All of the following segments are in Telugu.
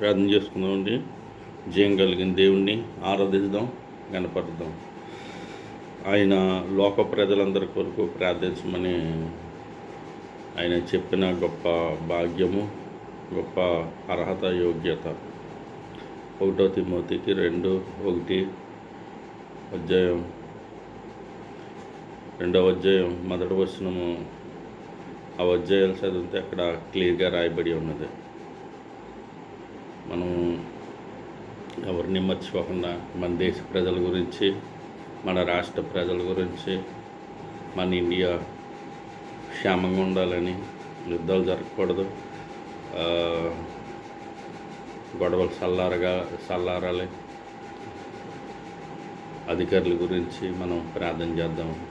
ప్రార్థన చేసుకుందామండి. జయం కలిగిన దేవుణ్ణి ఆరాధిద్దాం గణపరుద్దాం ఆయన లోక ప్రజలందరి కొరకు ప్రార్థించమని ఆయన చెప్పిన గొప్ప భాగ్యము గొప్ప అర్హత యోగ్యత. ఒకటో తిమోతికి రెండు ఒకటి అధ్యాయం రెండవ అధ్యాయం మొదటి వచనము. ఆ అధ్యాయాలు చదివితే అక్కడ క్లియర్గా రాయబడి ఉన్నది. మనం ఎవరిని మర్చిపోకుండా మన దేశ ప్రజల గురించి మన రాష్ట్ర ప్రజల గురించి మన ఇండియా క్షేమంగా ఉండాలని యుద్ధాలు జరగకూడదు. గొడవలు చల్లారగా చల్లారాలి అధికారుల గురించి మనం ప్రార్థన చేద్దాం.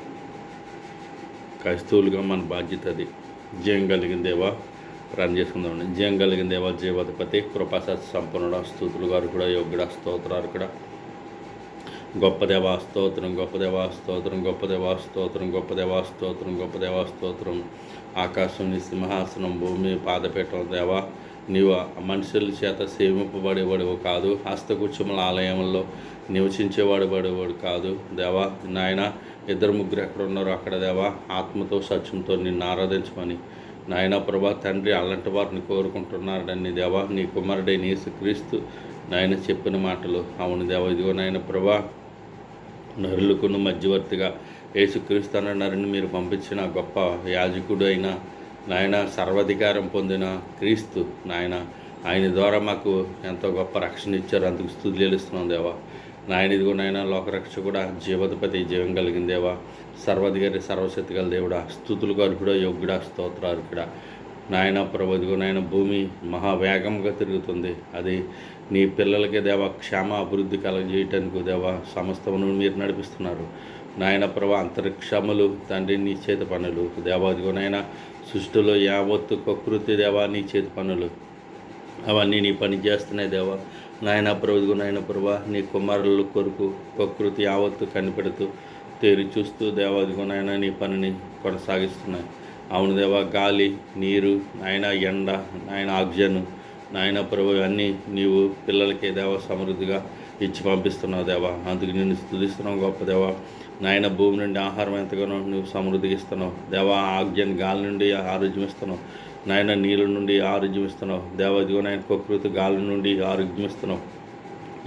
క్రైస్తవులుగా మన బాధ్యత అది. జయం కలిగిందేవా ప్రార్థన చేసుకుందాం జయం కలిగిన దేవ జీవాధిపతి కృపాసత్ సంపన్నుడ స్థుతులు గారు కూడా యోగ్యుడ స్తోత్రాలు కూడా. గొప్ప దేవా స్తోత్రం గొప్ప దేవా స్తోత్రం గొప్ప దేవా స్తోత్రం గొప్ప దేవా స్తోత్రం గొప్ప దేవా స్తోత్రం. ఆకాశం నీ సింహాసనం భూమి పాదపీఠం దేవా. నీవు మనుషుల చేత సేవింపబడేవాడు కాదు హస్తగుచ్చముల ఆలయంలో నివసించేవాడు పడేవాడు కాదు దేవా. నాయన ఇద్దరు ముగ్గురు ఎక్కడ ఉన్నారో అక్కడ దేవా. ఆత్మతో సత్యంతో నిన్ను ఆరాధించమని నాయన ప్రభా తండ్రి అలాంటి వారిని కోరుకుంటున్నాడని దేవా నీ కుమారుడైన యేసుక్రీస్తు నాయన చెప్పిన మాటలు అవును దేవా. ఇదిగో నాయన ప్రభా నరులకును మధ్యవర్తిగా యేసుక్రీస్తు అన్న నరుని మీరు పంపించిన గొప్ప యాజకుడు అయిన నాయన సర్వాధికారం పొందిన క్రీస్తు నాయన ఆయన ద్వారా మాకు ఎంతో గొప్ప రక్షణ ఇచ్చారు. అందుకు స్థుతి చెల్లిస్తున్నాం దేవా. నాయన ఇదిగో నాయన లోకరక్షకుడా జీవధిపతి జీవం కలిగిందేవా? సర్వాధికారి సర్వశక్తి గల దేవుడా స్థుతులు కూడా యోగ్యుడా స్తోత్రార్కుడా నాయన ప్రభుదిగో నాయన భూమి మహావేగంగా తిరుగుతుంది. అది నీ పిల్లలకి దేవ క్షేమ అభివృద్ధి కలగజేయటానికి దేవ సమస్తమును మీరు నడిపిస్తున్నారు. నాయన ప్రభ అంతరిక్షములు తండ్రి నీ చేతి పనులు. దేవాదిగో నాయన సృష్టిలో యావత్తు ప్రకృతి దేవా నీ చేతి పనులు. అవన్నీ నీ పని చేస్తున్నాయి దేవా. నాయన ప్రభువు నాయన ప్రభా నీ కుమారుల కొరకు ప్రకృతి యావత్తు కనిపెడుతూ తేరి చూస్తూ దేవాదిగో నాయన నీ పనిని కొనసాగిస్తున్నాయి. అవును దేవా గాలి నీరు నాయన ఎండ నాయన ఆక్సిజన్ నాయన ప్రభు అన్నీ నీవు పిల్లలకి దేవ సమృద్ధిగా ఇచ్చి పంపిస్తున్నావు దేవా. అందుకు నిన్ను స్థుతిస్తున్నావు గొప్ప దేవా. నాయన భూమి నుండి ఆహారం ఎంతగానో నువ్వు సమృద్ధిగా ఇస్తున్నావు. దేవా ఆజ్ఞని గాలి నుండి ఆరోగ్యం ఇస్తున్నావు. నాయన నీళ్ళ నుండి ఆరోగ్యం ఇస్తున్నావు. దేవా ఇదిగో నాయన ప్రకృతి గాలి నుండి ఆరోగ్యం ఇస్తున్నావు.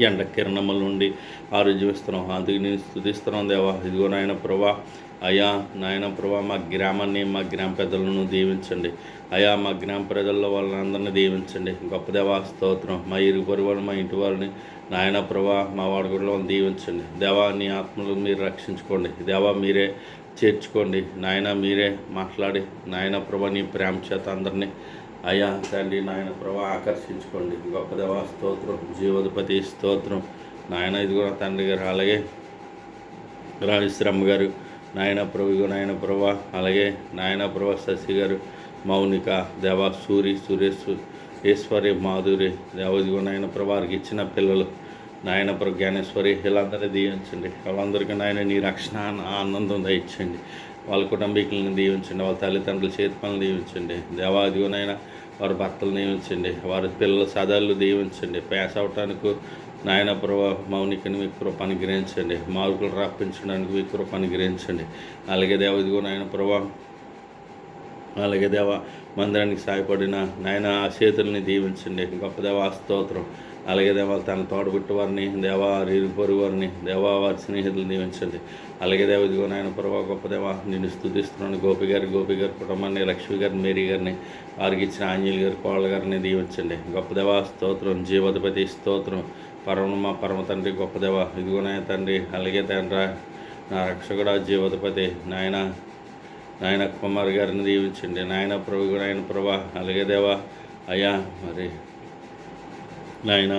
ఎండ కిరణముల నుండి ఆరోగ్యం ఇస్తున్నావు. అందుకు నేను స్థుతిస్తున్నావు దేవా. ఇదిగో నాయన ప్రభా అయా నాయన ప్రభా మా గ్రామాన్ని మా గ్రామ పెద్దలను దీవించండి. అయా మా గ్రామ ప్రజల్లో వాళ్ళందరినీ దీవించండి. గొప్ప దేవా స్తోత్రం. మా ఇరుగు పొరుగు వాళ్ళు మా ఇంటి వాళ్ళని నాయన ప్రభా మా వాడుగుడిలో దీవించండి. దేవా నీ ఆత్మలు మీరు రక్షించుకోండి. దేవా మీరే చేర్చుకోండి. నాయన మీరే మాట్లాడి నాయన ప్రభా నీ ప్రేమ చేత అందరినీ అయ్యా తండ్రి నాయన ప్రభా ఆకర్షించుకోండి. గొప్ప దేవా స్తోత్రం. జీవధిపతి స్తోత్రం. నాయన ఇది కూడా తండ్రి గారు అలాగే రాజశ్రమ గారు నాయన ప్రభు నాయన ప్రభా అలాగే నాయన ప్రభా శశి గారు మౌనిక దేవా సూరి సురేష్ ఈశ్వరి మాధురి దేవ ఇదిగో నాయన వారికి ఇచ్చిన పిల్లలు నాయన ప్రభు జ్ఞానేశ్వరి వీళ్ళందరినీ దీవించండి. వాళ్ళందరికీ నాయన నీ రక్షణ ఆనందం దయచండి వాళ్ళ కుటుంబీకులను దీవించండి వాళ్ళ తల్లిదండ్రుల చేతి పనులు దీవించండి. దేవాదిగునైనా వారి భర్తలు దీవించండి వారి పిల్లల సదాలు దీవించండి. పేస అవటానికి నాయన ప్రభా మౌనికని మీ కృప అనుగ్రహించండి. మార్కులు రప్పించడానికి మీ కృప అనుగ్రహించండి. అలాగే దేవ ఇదిగో నాయన ప్రభా అలాగే దేవ మందిరానికి సాయపడిన నాయన ఆ చేతుల్ని దీవించండి. గొప్ప దేవ స్తోత్రం. అలాగే దేవ తన తోడబుట్టు వారిని దేవా ఇరు పొరుగు వారిని దేవా వారి స్నేహితులు దీవించండి. అలాగే దేవ ఇదిగో నాయన ప్రభా గొప్ప దేవ నిన్ను స్థుతిస్తున్నాను గోపి గారి గోపి గారి కుటుంబాన్ని లక్ష్మి గారిని మేరీ గారిని వారికి ఇచ్చిన ఆంజలి గారి కోళ్ళ గారిని దీవించండి. గొప్ప దేవ స్తోత్రం. జీవధిపతి స్తోత్రం. పరమ పరమ తండ్రి గొప్ప దేవ ఇదిగో నాయన తండ్రి అలాగే తండ్రి నా రక్షకుడా జీవధిపతి నాయన నాయన కుమార్ గారిని దీవించండి. నాయన ప్రభు నాయన ప్రభా. అలాగే దేవా అయ్యా మరి నాయన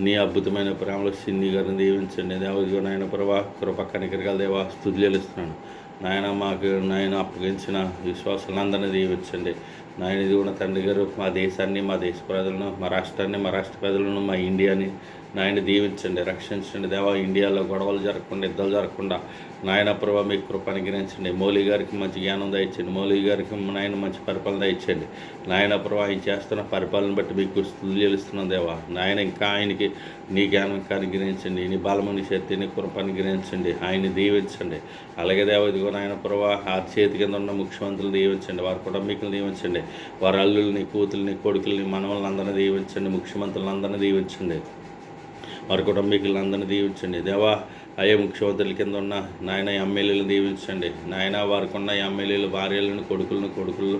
నీ అద్భుతమైన ప్రేమలో సిన్ని గారిని దీవించండి. దేవదిగో నాయన ప్రభా కృప కనికరికల దేవా స్థుతి చెల్లిస్తున్నాను. నాయన మాకు నాయన అప్పగించిన విశ్వాసాలందరినీ దీవించండి. నాయన ఇది కూడా తండ్రి గారు మా దేశాన్ని మా దేశ ప్రజలను మా రాష్ట్రాన్ని మా రాష్ట్ర ప్రజలను మా ఇండియాని నాయన దీవించండి రక్షించండి. దేవా ఇండియాలో గొడవలు జరగకుండా యుద్ధాలు జరగకుండా నాయన ప్రభా మీ కృప అనుగ్రహించండి. మౌలి గారికి మంచి జ్ఞానం దయచండి మౌలి గారికి నాయన మంచి పరిపాలన దయచండి నాయన ప్రభా ఆయన చేస్తున్న పరిపాలన బట్టి మీకు స్థుతులు చెల్లిస్తున్నాం దేవా. నాయన ఇంకా ఆయనకి నీ జ్ఞానం అనుగ్రహించండి. నీ బలముని శక్తి నీ కృప అనుగ్రహించండి. ఆయన్ని దీవించండి. అలాగే దేవ ఇదిగో నాయన ప్రభా ఆ చేతి కింద ఉన్న ముఖ్యమంత్రులు దీవించండి. వారి కుటుంబీకులు దీవించండి. వారి అల్లుల్ని కూతుల్ని కొడుకుల్ని మనవల్ని అందరినీ దీవించండి. ముఖ్యమంత్రులందరినీ దీవించండి. వారి కుటుంబీకులందరినీ దీవించండి. దేవా అయ్యే ముఖ్యమంత్రుల కింద ఉన్న నాయన ఎమ్మెల్యేలను దీవించండి. నాయన వారికి ఉన్న ఎమ్మెల్యేలు భార్యలను కొడుకులను కొడుకులు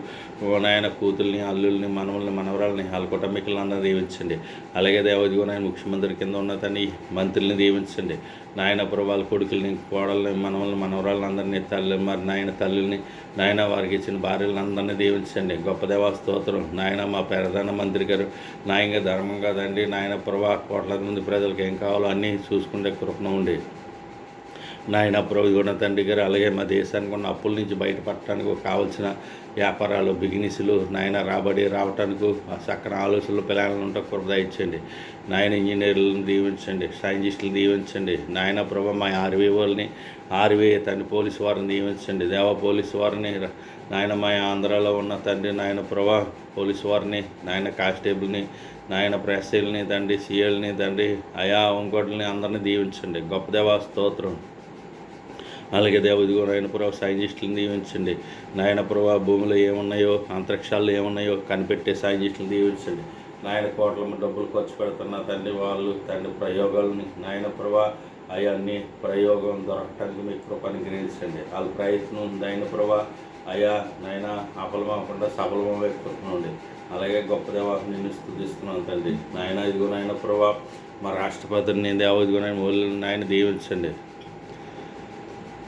నాయన కూతుల్ని అల్లుల్ని మనవల్ని మనవరాలని వాళ్ళ కుటుంబీకులను దీవించండి. అలాగే దేవదిగో నాయన ముఖ్యమంత్రి కింద ఉన్న తని మంత్రుల్ని దీవించండి. నాయన వాళ్ళ కొడుకుల్ని కోడల్ని మనవల్ని మనవరాలను అందరినీ తల్లి మరి నాయన తల్లుల్ని నాయన వారికి ఇచ్చిన భార్యలను అందరినీ దీవించండి. గొప్ప దేవాస్తోత్రం నాయన మా ప్రధాన మంత్రి గారు నాయంగా ధర్మంగా తండ్రి నాయన ప్రభా కోట్లాది మంది ప్రజలకు ఏం కావాలో అన్నీ చూసుకుంటే కృపణ ఉండి. నాయన ప్రభు తండ్రి గారు అలాగే మా దేశానికి ఉన్న అప్పుల నుంచి బయటపడటానికి కావాల్సిన వ్యాపారాలు బిజినెస్లు నాయన రాబడి రావటానికి చక్కని ఆలోచనలు పిల్లలను ఉంటే కృప ఇచ్చండి నాయన ఇంజనీర్లను దీవించండి సైంటిస్టులు దీవించండి. నాయన ప్రభు మా ఆర్వీ వాళ్ళని ఆర్వీ తండ్రి పోలీసు వారిని దీవించండి. దేవ పోలీసు వారిని నాయన మా ఆంధ్రాలో ఉన్న తండ్రి నాయన ప్రభా పోలీసు వారిని నాయన కానిస్టేబుల్ని నాయన ప్రెస్సీలని తండ్రి సీఎల్ని తండ్రి అయా ఇంకోటిని అందరినీ దీవించండి. గొప్ప దేవా స్తోత్రం. అలాగే దేవదిగో నాయన ప్రభావ సైంటిస్టులను దీవించండి. నాయన ప్రభావ భూమిలో ఏమున్నాయో అంతరిక్షాల్లో ఏమున్నాయో కనిపెట్టే సైంటిస్టులను దీవించండి. నాయన కోట్ల డబ్బులు ఖర్చు పెడుతున్న తండ్రి వాళ్ళు తండ్రి ప్రయోగాలని నాయన ప్రభా అవన్నీ ప్రయోగం దొరకటానికి మీ కృపను గ్రహించండి. వాళ్ళ ప్రయత్నం నాయన ప్రభా అయ్యా నాయన అపలమకుండా సఫలమే కృపనుండి అలాగే గొప్ప దేవా నిన్ను స్థుతిస్తున్నాను తండ్రి. నాయన ఇదిగో నాయన ప్రభా మా రాష్ట్రపతిని దేవ ఇదిగో నాయన నాయన దీవించండి.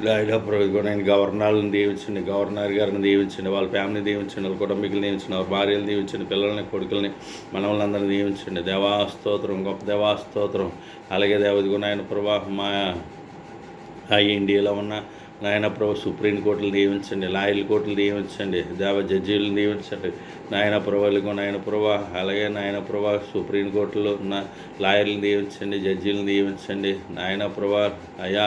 ఆయన గవర్నర్లను దీవించండి గవర్నర్ గారిని దీవించండి వాళ్ళ ఫ్యామిలీ దీవించండి వాళ్ళ కుటుంబీకులు దీవించండి వాళ్ళ భార్యలు దీవించండి పిల్లల్ని కొడుకుల్ని మనవలందరినీ దీవించండి దేవాస్తోత్రం గొప్ప దేవాస్తోత్రం అలాగే దేవదిగు నాయన ప్రభా మా ఇండియాలో ఉన్న నాయన ప్రభు సుప్రీంకోర్టులు దీవించండి లాయల్ కోర్టులు దీవించండి దేవ జడ్జీలను దీవించండి నాయన ప్రభులకు నాయన ప్రభా అలాగే నాయన ప్రభా సుప్రీంకోర్టులో ఉన్న లాయర్లను దీవించండి జడ్జీలను దీవించండి నాయన ప్రభా అయా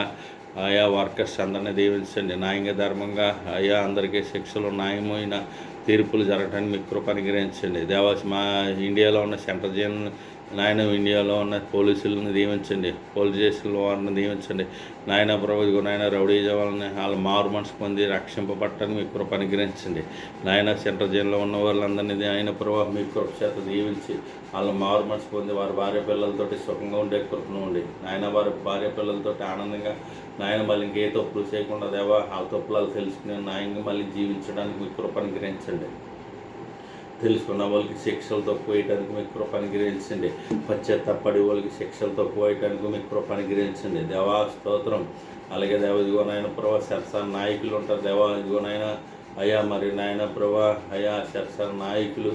ఆయా వర్కర్స్ అందరినీ దీవించండి. న్యాయంగా ధర్మంగా ఆయా అందరికీ శిక్షలు న్యాయమైన తీర్పులు జరగడానికి మీకు కృప అనుగ్రహించండి. దేవాసి మా ఇండియాలో ఉన్న సెంట్రల్ జైన్ నాయన ఇండియాలో ఉన్న పోలీసులను దీవించండి పోలీస్ స్టేషన్ వారిని దీవించండి నాయన ప్రభు నాయన రౌడీ వాళ్ళని వాళ్ళ మారు మనసు పొంది రక్షింపబట్టని మీ కృప అనుగ్రహించండి. నాయన సెంట్రల్ జైల్లో ఉన్న వాళ్ళందరినీ ఆయన ప్రభావ మీ కృప చేత దీవించి వాళ్ళ మారు మనసు పొంది వారి భార్య పిల్లలతోటి సుఖంగా ఉండే కృపను ఉండి నాయన వారి భార్య పిల్లలతోటి ఆనందంగా నాయన మళ్ళీ ఇంకే తప్పులు చేయకుండా దేవా ఆ తప్పులు తెలుసుకుని నాయంగా మళ్ళీ జీవించడానికి మీ కృప అనుగ్రహించండి. తెలుసుకున్న వాళ్ళకి శిక్షలు తక్కువ వేయడానికి మీకు కృప అనుగ్రహించండి. పశ్చాత్తపడి వాళ్ళకి శిక్షలు తక్కువ వేయడానికి మీకు కృప గ్రహించండి దేవా స్తోత్రం. అలాగే దేవదిగో నాయన ప్రభా సరసా నాయకులు ఉంటారు. దేవా నాయన అయ్యా మరి నాయన ప్రభా అయ్యా సరసా నాయకులు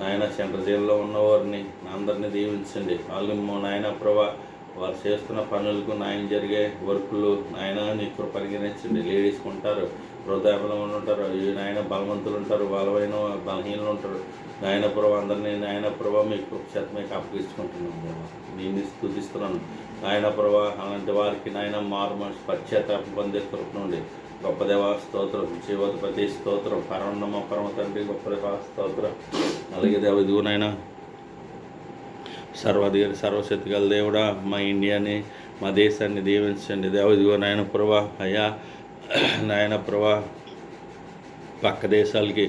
నాయన సెంటర్ జైల్లో ఉన్నవారిని అందరినీ దీవించండి. వాళ్ళు నాయన ప్రభా వారు చేస్తున్న పనులకు నాయన జరిగే వర్కులు నాయన నీ కృప పరిగణించండి లేడీస్ ఉంటారు హృదయబలం ఉంటారు ఈ నాయన బలవంతులు ఉంటారు బలమైన బలహీనలు ఉంటారు నాయన ప్రభు అందరినీ నాయన ప్రభా మీ కృపచేత మీకు అప్పగించుకుంటున్నాను దేవా నేను స్థుతిస్తున్నాను. నాయన ప్రభా అలాంటి వారికి నాయన మారు మనసు పశ్చాత్తాప పొందే కృప నుండి. గొప్ప దేవా స్తోత్రం. జీవోత్పతి స్తోత్రం. పరమన్నమ పరమ తండ్రి గొప్ప దేవా స్తోత్రం. అలాగే దేవ ఇదిగో నాయన సర్వధికారి సర్వశక్తి గల దేవుడా మా ఇండియాని మా దేశాన్ని దీవించండి. దేవ ఇదిగో నాయన ప్రభా అయ్యా నాయన ప్రభా పక్క దేశాలకి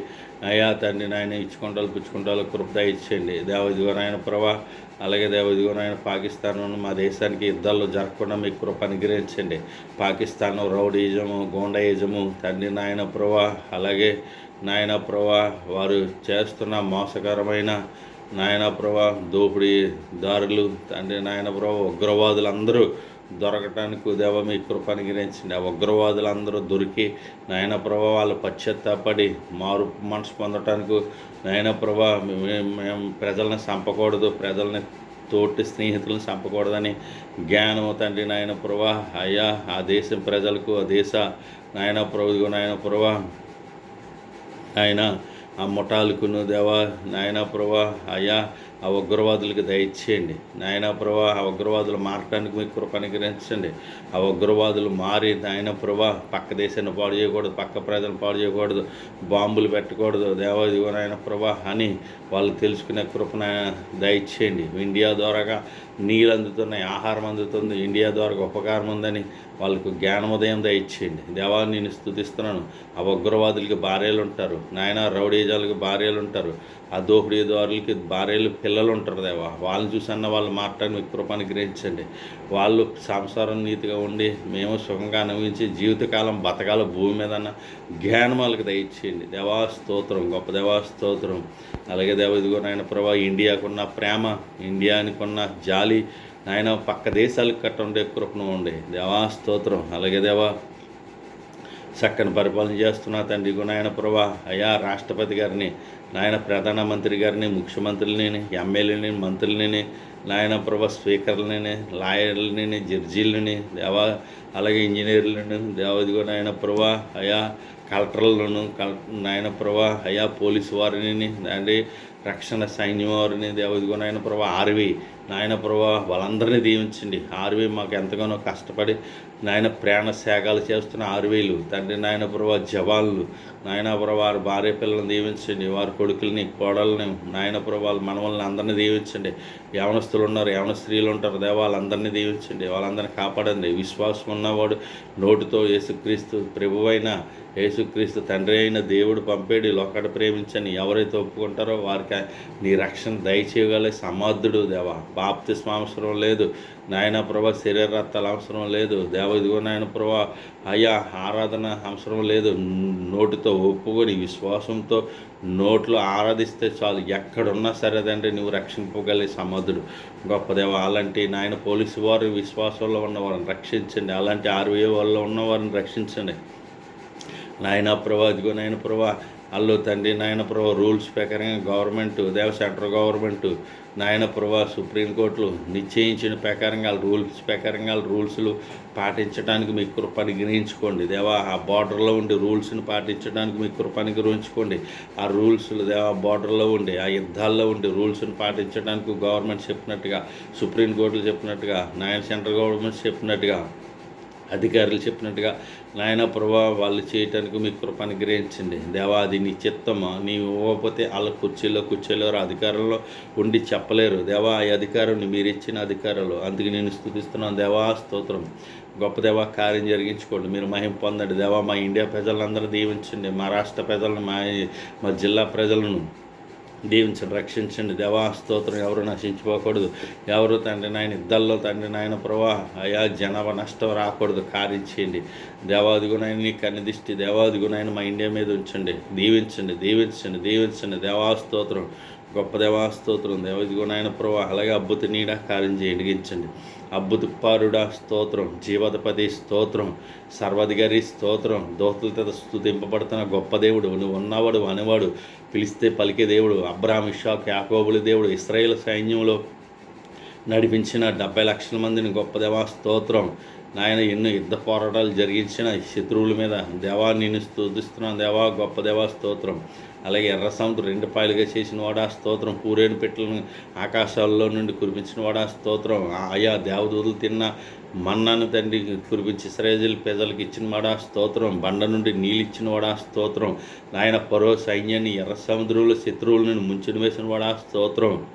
అయ్యా తండ్రి నాయన ఇచ్చుకుంటాలు పుచ్చుకుంటాలు కృపద ఇచ్చేయండి. దేవదిగో నాయన ప్రభా అలాగే దేవదిగో నాయన పాకిస్తాన్ మా దేశానికి యుద్ధాల్లో జరగకుండా మీకు కృప అనుగ్రహించండి. పాకిస్తాన్ రౌడీజము గోండాయిజము తండ్రి నాయన ప్రభా అలాగే నాయన ప్రభా వారు చేస్తున్న మోసకరమైన నాయన ప్రభా దోపిడీ దారులు తండ్రి నాయన ప్రభా ఉగ్రవాదులు అందరూ దొరకటానికి దేవ మీ కృపను గిరించండి ఆ ఉగ్రవాదులు అందరూ దొరికి నాయన ప్రభా వాళ్ళు పశ్చాత్తాపడి మారు మనసు పొందటానికి నాయన ప్రభా మేము ప్రజల్ని చంపకూడదు ప్రజల్ని తోటి స్నేహితులను చంపకూడదని జ్ఞానం తండ్రి నాయన ప్రభా. అయ్యా ఆ దేశం ప్రజలకు ఆ దేశ నాయన ప్రభు నాయన ప్రభా. ఆయన ఆ ముఠాలకును దేవా. నాయన ప్రభా అయ్యా ఆ ఉగ్రవాదులకు దయచేయండి. నాయన ప్రభా ఆ ఉగ్రవాదులు మారటానికి మీకు కృప అనుగ్రహించండి. ఆ ఉగ్రవాదులు మారి నాయన ప్రభా పక్క దేశాన్ని పాడు చేయకూడదు పక్క ప్రజలను పాడు చేయకూడదు బాంబులు పెట్టకూడదు. దేవాదిగో నాయన ప్రభా అని వాళ్ళు తెలుసుకునే కృపణ దయచేయండి. ఇండియా ద్వారాగా నీళ్ళు అందుతున్నాయి ఆహారం అందుతుంది ఇండియా ద్వారా ఉపకారం ఉందని వాళ్ళకు జ్ఞానోదయం దయచేయండి. దేవా నేను స్థుతిస్తున్నాను. ఆ ఉగ్రవాదులకి భార్యలు ఉంటారు. నాయన రౌడీజాలకు భార్యలు ఉంటారు. ఆ దోపిడీదారులకి భార్యలు పిల్లలు ఉంటారు దేవా. వాళ్ళని చూసన్న వాళ్ళు మాట్లాడి మీకు కృపను గ్రహించండి వాళ్ళు సంసారం నీతిగా ఉండి మేము సుఖంగా అనుభవించి జీవితకాలం బతకాల భూమి మీద జ్ఞానం వాళ్ళకి దయచేయండి. దేవా స్తోత్రం గొప్ప దేవా స్తోత్రం. అలాగే దేవ ఇదిగో నాయన ప్రభా ఇండియాకున్న ప్రేమ ఇండియానికున్న జాలి నాయన పక్క దేశాలకు కట్ట ఉండే కృపను ఉండే దేవా స్తోత్రం. అలాగే దేవా చక్కని పరిపాలన చేస్తున్నా తండ్రి గునాయన ప్రభా. అయ్యా రాష్ట్రపతి గారిని నాయన ప్రధానమంత్రి గారిని ముఖ్యమంత్రులని ఎమ్మెల్యేని మంత్రులని నాయన ప్రభా స్పీకర్లని లాయర్లని జడ్జీలని దేవా అలాగే ఇంజనీర్లని దేవదిగో నాయన ప్రభా. అయా కలెక్టర్లను కల నాయన ప్రభా అయా పోలీసు వారిని అంటే రక్షణ సైన్యం వారిని దేవదిగో నాయన ప్రభా ఆర్వి నాయన ప్రభా వాళ్ళందరినీ దీవించండి. ఆర్వి మాకు ఎంతగానో కష్టపడి నాయన ప్రాణ సేగాలు చేస్తున్న ఆర్వీలు తండ్రి నాయన ప్రభా జవాన్లు నాయన ప్రభా వారి భార్య పిల్లల్ని దీవించండి. వారి కొడుకుల్ని కోడల్ని నాయన ప్రభా వాళ్ళ మనవల్ని అందరినీ దీవించండి. యవనస్తులు ఉన్నారు యవన స్త్రీలు ఉంటారు దేవా వాళ్ళందరినీ దీవించండి. వాళ్ళందరినీ కాపాడండి. విశ్వాసం ఉన్నవాడు నోటితో యేసుక్రీస్తు ప్రభువైన యేసుక్రీస్తు తండ్రి అయిన దేవుడు పంపేడు లోకడ ప్రేమించని ఎవరైతే ఒప్పుకుంటారో వారికి నీ రక్షణ దయచేయగల. సమర్థుడు దేవా బాప్తి అవసరం లేదు. నాయన ప్రభా శరీరత్తాల అవసరం లేదు. దేవ ఇదిగో నాయన ప్రభా అయ్యా ఆరాధన అవసరం లేదు. నోటితో ఒప్పుకొని విశ్వాసంతో నోట్లో ఆరాధిస్తే చాలు. ఎక్కడున్నా సరే తండ్రి నువ్వు రక్షింపగలిగే సమర్థుడు గొప్పదేవ అలాంటి నాయన పోలీసు వారు విశ్వాసంలో ఉన్నవారిని రక్షించండి. అలాంటి ఆర్వీఏ వాళ్ళు ఉన్నవారిని రక్షించండి. నాయన ప్రభా నాయన ప్రభా అల్లు తండ్రి నాయన ప్రభా రూల్స్ ప్రకారంగా గవర్నమెంట్ దేవ సెంట్రల్ గవర్నమెంట్ నాయన ప్రభా సుప్రీంకోర్టులు నిశ్చయించిన ప్రకారంగా రూల్స్ ప్రకారంగా రూల్స్లు పాటించడానికి మీ కృపని గ్రహించుకోండి. దేవా ఆ బార్డర్లో ఉండి రూల్స్ని పాటించడానికి మీ కృపని గురించుకోండి ఆ రూల్స్లు దేవా బార్డర్లో ఉండి ఆ యుద్ధాల్లో ఉండి రూల్స్ని పాటించడానికి గవర్నమెంట్ చెప్పినట్టుగా సుప్రీంకోర్టులు చెప్పినట్టుగా నాయన సెంట్రల్ గవర్నమెంట్ చెప్పినట్టుగా అధికారులు చెప్పినట్టుగా నాయన ప్రభా వాళ్ళు చేయటానికి మీ కృప గ్రహించండి దేవా అది నీ చిత్తమా? నీవు ఇవ్వకపోతే వాళ్ళ కుర్చీలో కూర్చోలేరు అధికారంలో ఉండి చెప్పలేరు. దేవా ఈ అధికారం మీరు ఇచ్చిన అధికారులు. అందుకే నేను స్థుతిస్తున్నాను. దేవా స్తోత్రం. గొప్ప దేవా కార్యం జరిగించుకోండి. మీరు మహిం పొందండి. దేవా మా ఇండియా ప్రజలందరూ దీవించండి. మా రాష్ట్ర ప్రజలను మా మా జిల్లా ప్రజలను దీవించండి రక్షించండి. దేవాస్తోత్రం ఎవరు నశించిపోకూడదు. ఎవరు తండ్రి నాయన ఇద్దల్లో తండ్రి నాయన ప్రభా అయా జనాభా నష్టం రాకూడదు. కారించేయండి దేవాదిగునైన నీ కన్ని దిష్టి. దేవాదిగునైన మా ఇండియా మీద ఉంచండి. దీవించండి దీవించండి దీవించండి. దేవాస్తోత్రం గొప్ప గొప్ప దేవా ఇదిగో నాయన ప్రభా అలాగే అద్భుత నీడ కార్యం చేయడిగించండి అద్భుతపారుడా స్తోత్రం జీవతపతి స్తోత్రం సర్వాధికారి స్తోత్రం దోతులతో స్థుతింపబడుతున్న గొప్ప దేవుడు నువ్వు ఉన్నవాడు అనేవాడు పిలిస్తే పలికే దేవుడు అబ్రాహం ఇషాక్ యాకోబుల దేవుడు ఇస్రాయేల్ సైన్యంలో నడిపించిన డెబ్బై లక్షల మందిని గొప్ప దేవా స్తోత్రం. నాయన ఎన్నో యుద్ధ పోరాటాలు జరిగించిన శత్రువుల మీద దేవా నేను స్తుతిస్తున్నాను. దేవా గొప్ప దేవా స్తోత్రం. అలాగే ఎర్ర సముద్రం రెండు పాయలుగా చేసిన వాడా స్తోత్రం పూరేణ పెట్టలను ఆకాశాల్లో నుండి కురిపించిన వాడా స్తోత్రం ఆయా దేవదూతులు తిన్న మన్నాను తండ్రి కురిపించి ఇస్రాయేల్ ప్రజలకు ఇచ్చిన వాడా స్తోత్రం బండ నుండి నీళ్ళిచ్చిన వాడా స్తోత్రం నాయన పరో సైన్యాన్ని ఎర్ర సముద్రంలో శత్రువులను ముంచిన వేసిన వాడా స్తోత్రం.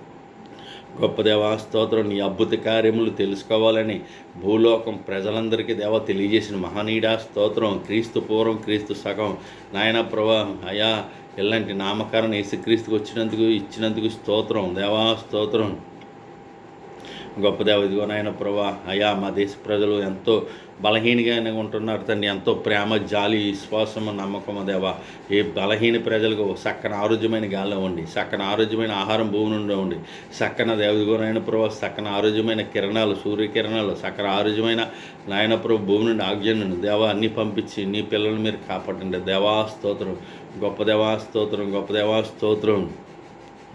గొప్ప దేవా స్తోత్రం నీ అద్భుత కార్యములు తెలుసుకోవాలని భూలోకం ప్రజలందరికీ దేవ తెలియజేసిన మహనీయుడా స్తోత్రం. క్రీస్తు పూర్వం క్రీస్తు సగం. నాయన ప్రభా అయా ఇలాంటి నామకరణ యేసుక్రీస్తుకు వచ్చినందుకు ఇచ్చినందుకు స్తోత్రం. దేవా స్తోత్రం. గొప్ప దేవ ఇదిగో నాయన ప్రభా అయా మా దేశ ప్రజలు ఎంతో బలహీనగానే ఉంటున్నారు తండ్రి ఎంతో ప్రేమ జాలి విశ్వాసము నమ్మకము దేవా. ఈ బలహీన ప్రజలకు చక్కని ఆరోగ్యమైన గాలి ఉండి చక్కని ఆరోగ్యమైన ఆహారం భూమి నుండి ఉండి చక్కన దేవదిగోనైన ప్రభు చక్కని ఆరోగ్యమైన కిరణాలు సూర్యకిరణాలు చక్కని ఆరోగ్యమైన నాయన ప్రభు భూమి నుండి ఆక్సిజన్ దేవా అన్ని పంపించి నీ పిల్లల్ని మీరు కాపాడండి. దేవా స్తోత్రం. గొప్ప దేవా స్తోత్రం గొప్ప దేవా స్తోత్రం.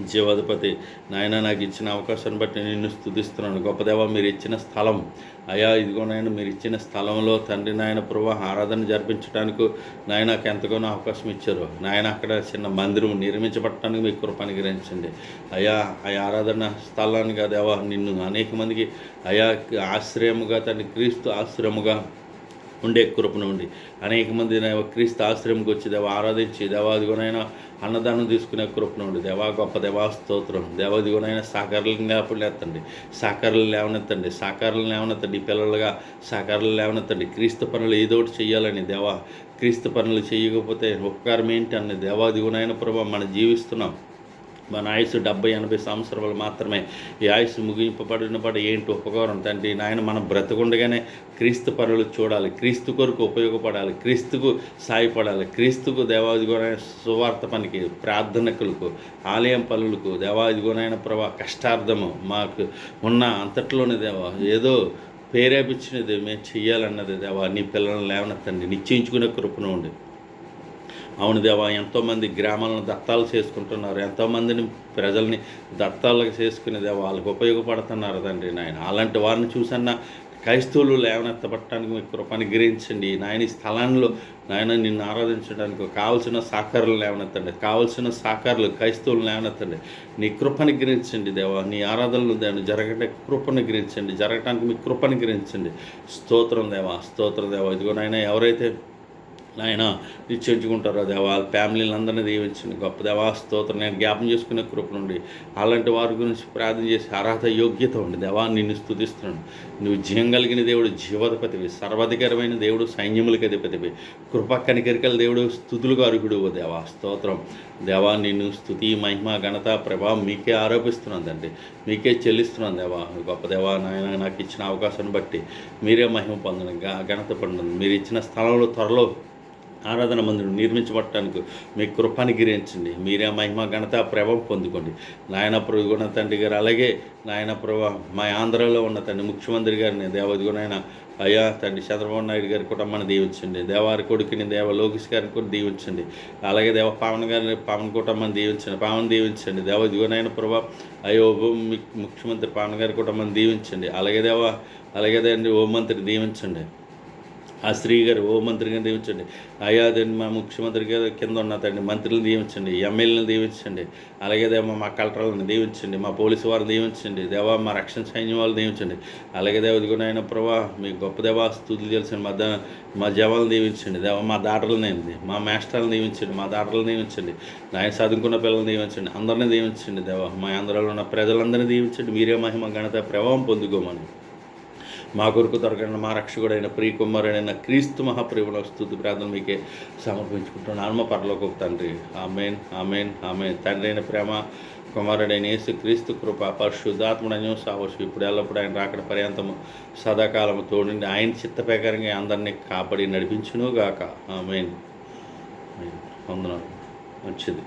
జీవాధిపతి. నాయన నాకు ఇచ్చిన అవకాశాన్ని బట్టి నిన్ను స్థుతిస్తున్నాను. గొప్పదేవ మీరు ఇచ్చిన స్థలం. అయా ఇదిగో నాయన మీరు ఇచ్చిన స్థలంలో తండ్రి నాయన ప్రభు ఆరాధన జరిపించడానికి నాయన నాకు ఎంతగానో అవకాశం ఇచ్చారు. నాయన అక్కడ చిన్న మందిరం నిర్మించబట్టడానికి మీకు కృప అనుగ్రహించండి. అయా ఆ ఆరాధన స్థలానికి దేవా నిన్ను అనేక మందికి అయా ఆశ్రయముగా తండ్రి క్రీస్తు ఆశ్రయముగా ఉండే కృపను ఉండి. అనేక మంది క్రీస్తు ఆశ్రయంకి వచ్చి దేవ ఆరాధించి దేవాదిగునైనా అన్నదానం తీసుకునే కృపను ఉండి. దేవా గొప్ప దేవా స్తోత్రం. దేవాదిగునైనా సాకారాలను లేపలేతండి సాకారాలు లేవనెత్తండి. సాకారాలు లేవనెత్తండి. పిల్లలుగా సాకారాలు లేవనెత్తండి. క్రీస్తు పనులు ఏదో ఒకటి చేయాలని దేవా క్రీస్తు పనులు చేయకపోతే ఉపకారం ఏంటి అన్న దేవాదిగునైన ప్రభా మనం జీవిస్తున్నాం. మన ఆయుసు డెబ్బై ఎనభై సంవత్సరాలు మాత్రమే. ఈ ఆయుసు ముగింపబడినప్పుడు ఏంటి ఉపకారం తండ్రి? నాయన మనం బ్రతకుండగానే క్రీస్తు పనులు చూడాలి క్రీస్తు కొరకు ఉపయోగపడాలి క్రీస్తుకు సాయపడాలి క్రీస్తుకు దేవాదిగోనైన సువార్త పనికి ప్రార్థనకులకు ఆలయం పనులకు దేవాదిగోనైన ప్రభా కష్టార్థము మాకు ఉన్న అంతట్లోనే దేవా ఏదో ప్రేరేపించినది మేము చెయ్యాలన్నది దేవా నీ పిల్లలను లేవనెత్తండి నిశ్చయించుకునే కృపను ఉండి. అవును దేవా ఎంతోమంది గ్రామాలను దత్తాలు చేసుకుంటున్నారు ఎంతోమందిని ప్రజల్ని దత్తాలుగా చేసుకునే దేవా వాళ్ళకి ఉపయోగపడుతున్నారు తండ్రి నాయన. అలాంటి వారిని చూసన్నా క్రైస్తవులు లేవనెత్తబట్టడానికి మీ కృపను గ్రహించండి నాయన ఈ స్థలాల్లో నాయన నిన్ను ఆరాధించడానికి కావలసిన సాకారాలు లేవనెత్తండి. కావలసిన సాకారాలు క్రైస్తవులు లేవనెత్తండి. నీ కృపను గ్రహించండి దేవా. నీ ఆరాధనలు దాన్ని జరగడానికి కృపను గ్రహించండి జరగటానికి మీ కృపను గ్రహించండి స్తోత్రం దేవా స్తోత్రం దేవా. ఇదిగో నాయన ఎవరైతే నాయన నిశ్చయించుకుంటారో దేవా? ఫ్యామిలీని అందరినీ దీవించండి. గొప్ప దేవా స్తోత్రం. నేను జ్ఞాపం చేసుకునే కృప నుండి అలాంటి వారి గురించి ప్రార్థన చేసి అర్హత యోగ్యత ఉండి దేవా నిన్ను స్థుతిస్తున్నాను. నువ్వు జయం కలిగిన దేవుడు జీవధిపతివి. సర్వాధికారమైన దేవుడు సైన్యములకి అధిపతివి. కృప కనికరికల దేవుడు స్థుతులకు అర్హుడు ఓ దేవా. స్తోత్రం. దేవా నిన్ను స్థుతి మహిమ ఘనత ప్రభావం మీకే ఆరోపిస్తున్నాను తండ్రి. మీకే చెల్లిస్తున్నాను దేవా. గొప్ప దేవా నాయన నాకు ఇచ్చిన అవకాశాన్ని బట్టి మీరే మహిమ పొందను. ఘనత పొందను. మీరు ఇచ్చిన స్థలంలో త్వరలో ఆరాధన మందిరం నిర్మించబట్టడానికి మీ కృపని గిరించండి మీరే మహిమ ఘనత ప్రభావం పొందుకోండి. నాయన ప్రభు గుణ తండ్రి గారు అలాగే నాయన ప్రభు మా ఆంధ్రాలో ఉన్న తండ్రి ముఖ్యమంత్రి గారిని దేవదిగునైన అయ్యా తండ్రి చంద్రబాబు నాయుడు గారి కుటుంబాన్ని దీవించండి. దేవారి కొడుకుని దేవ లోకేష్ గారిని కూడా దీవించండి. అలాగే దేవ పవన్ గారిని పవన్ కుటుంబాన్ని దీవించండి. పవన్ దీవించండి. దేవ దిగునైన ప్రభా అయ్యో ముఖ్యమంత్రి పవన్ గారి కుటుంబాన్ని దీవించండి. అలాగే దేవ అలాగే తండ్రి ఓ మంత్రి దీవించండి. ఆ స్త్రీ గారు ఓ మంత్రిగా దీవించండి అయ్యా మా ముఖ్యమంత్రి గారు కింద ఉన్న తండ్రి మంత్రులను దీవించండి ఎమ్మెల్యేలను దీవించండి అలాగే దేవ మా కలెక్టర్లను దీవించండి మా పోలీసు వారిని దీవించండి దేవా మా రక్షణ సైన్యం వాళ్ళు దీవించండి అలాగే దేవది కూడా ఆయన ప్రభా మీ గొప్ప దేవా స్థుతులు తెలిసిన మా మా జవాలను దీవించండి దేవ మా దాటలనేది మా మాస్టర్లను దీవించండి మా దాటలను దీవించండి నాయన చదువుకున్న పిల్లల్ని దీవించండి అందరినీ దీవించండి దేవ. మా ఆంధ్రాలో ఉన్న ప్రజలందరినీ దీవించండి మీరే మహిమ ఘనత ప్రభావం పొందుకోమని. మా కొరకు దొరకని మా రక్షకుడైన ప్రియ కుమారుడైన క్రీస్తు మహాప్రేమల స్థుతి ప్రార్థన మీకే సమర్పించుకుంటున్నాను. మా పరలోక తండ్రి. Amen amen amen. తండ్రి అయిన ప్రేమ కుమారుడైన యేసు క్రీస్తు కృప పరిశుద్ధాత్ముడని సావచ్చు ఇప్పుడు ఎల్లప్పుడు ఆయన రాకడ పర్యంతము సదాకాలము తోడండి ఆయన చిత్త ప్రకారంగా అందరినీ కాపాడి నడిపించునుగాక. ఆమెన్. వందనాలు. మంచిది.